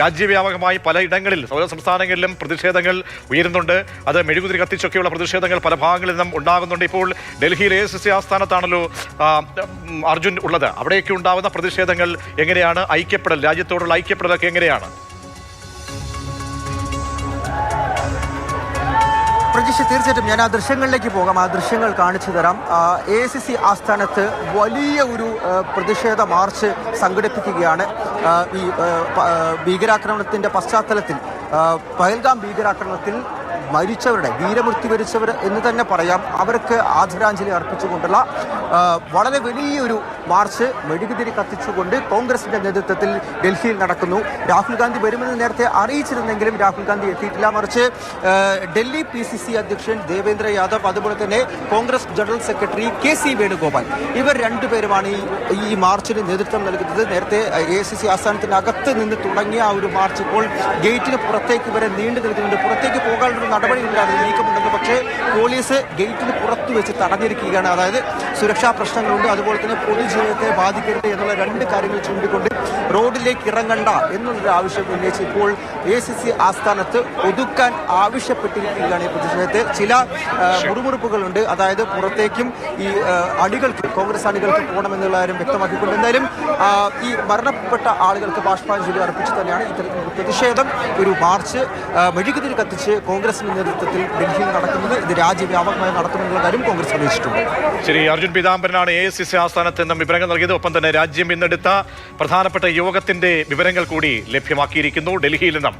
രാജ്യവ്യാപകമായി പലയിടങ്ങളിൽ സൗര സംസ്ഥാനങ്ങളിലും പ്രതിഷേധങ്ങൾ ഉയരുന്നുണ്ട്. അത് മെഴുകുതിരി കത്തിച്ചൊക്കെയുള്ള പ്രതിഷേധങ്ങൾ പല ഭാഗങ്ങളിൽ നിന്നും ഉണ്ടാകുന്നുണ്ട്. ഇപ്പോൾ ഡൽഹിയിൽ എ സി ആസ്ഥാനത്താണല്ലോ അർജുൻ ഉള്ളത്. അവിടെയൊക്കെ ഉണ്ടാകുന്ന പ്രതിഷേധങ്ങൾ എങ്ങനെയാണ്? ഐക്യപ്പെടൽ രാജ്യത്തോടുള്ള ഐക്യപ്പെടലൊക്കെ എങ്ങനെയാണ്? പ്രതീക്ഷ തീർച്ചയായിട്ടും ഞാൻ ആ ദൃശ്യങ്ങളിലേക്ക് പോകാം. ആ ദൃശ്യങ്ങൾ കാണിച്ചു തരാം. എ സി സി ആസ്ഥാനത്ത് വലിയ ഒരു പ്രതിഷേധ മാർച്ച് സംഘടിപ്പിക്കുകയാണ്. ഈ ഭീകരാക്രമണത്തിന്റെ പശ്ചാത്തലത്തിൽ പഹൽഗാം ഭീകരാക്രമണത്തിൽ മരിച്ചവരുടെ വീരമൃത്യു വരിച്ചവർ എന്ന് തന്നെ പറയാം. അവർക്ക് ആദരാഞ്ജലി അർപ്പിച്ചുകൊണ്ടുള്ള വളരെ വലിയൊരു മാർച്ച് മെഴുകുതിരി കത്തിച്ചുകൊണ്ട് കോൺഗ്രസിന്റെ നേതൃത്വത്തിൽ ഡൽഹിയിൽ നടക്കുന്നു. രാഹുൽ ഗാന്ധി വരുമെന്ന് നേരത്തെ അറിയിച്ചിരുന്നെങ്കിലും രാഹുൽ ഗാന്ധി എത്തിയിട്ടില്ല. മറിച്ച് ഡൽഹി പി സി സി അധ്യക്ഷൻ ദേവേന്ദ്ര യാദവ് അതുപോലെ തന്നെ Congress general secretary K C Venugopal ഇവർ രണ്ടുപേരുമാണ് ഈ മാർച്ചിന് നേതൃത്വം നൽകുന്നത്. നേരത്തെ എ സി സി ആസ്ഥാനത്തിനകത്ത് നിന്ന് തുടങ്ങിയ ആ ഒരു മാർച്ച് ഇപ്പോൾ ഗേറ്റിന് പുറത്തേക്ക് വരെ നീണ്ടു നിൽക്കുന്നുണ്ട്. പുറത്തേക്ക് പോകാനുള്ള നടപടി ഉണ്ടാകും നീക്കമുണ്ടെന്ന് പക്ഷേ പോലീസ് ഗേറ്റിന് പുറത്തു വെച്ച് തടഞ്ഞിരിക്കുകയാണ്. അതായത് സുരക്ഷാ പ്രശ്നങ്ങളുണ്ട്. അതുപോലെ തന്നെ പൊതുജീവിതത്തെ ബാധിക്കരുത് എന്നുള്ള രണ്ട് കാര്യങ്ങൾ ചൂണ്ടിക്കൊണ്ട് റോഡിലേക്ക് ഇറങ്ങണ്ട എന്നുള്ളൊരു ആവശ്യം ഉന്നയിച്ച് ഇപ്പോൾ എ സി സി ആസ്ഥാനത്ത് ഒതുക്കാൻ ആവശ്യപ്പെട്ടിരിക്കുകയാണ് ഈ പ്രതിഷേധത്തെ ചില മുറുമുറുപ്പുകളുണ്ട്. അതായത് പുറത്തേക്കും ഈ അണികൾക്ക് കോൺഗ്രസ് അണികൾക്ക് പോകണമെന്നുള്ള കാര്യം വ്യക്തമാക്കിക്കൊണ്ട് എന്തായാലും ഈ മരണപ്പെട്ട ആളുകൾക്ക് ബാഷ്പാഞ്ജലി അർപ്പിച്ച് തന്നെയാണ് ഇത്തരത്തിലുള്ള പ്രതിഷേധം. ഒരു മാർച്ച് മെഴുകുതിരി കത്തിച്ച് കോൺഗ്രസിന്റെ നേതൃത്വത്തിൽ ഡൽഹിയിൽ നടക്കുന്നത്. ഇത് രാജ്യവ്യാപകമായി നടത്തുമെന്നുള്ള കാര്യം കോൺഗ്രസ് അറിയിച്ചിട്ടുണ്ട് ശരി അർജുൻ പീതാംബരനാണ് എ സി സി ആസ്ഥാനത്ത് നിന്നും വിവരങ്ങൾ നൽകിയത്. ഒപ്പം തന്നെ രാജ്യം ഇന്നെടുത്ത പ്രധാനപ്പെട്ട യോഗത്തിന്റെ വിവരങ്ങൾ കൂടി ലഭ്യമാക്കിയിരിക്കുന്നു ഡൽഹിയിൽ നിന്നും.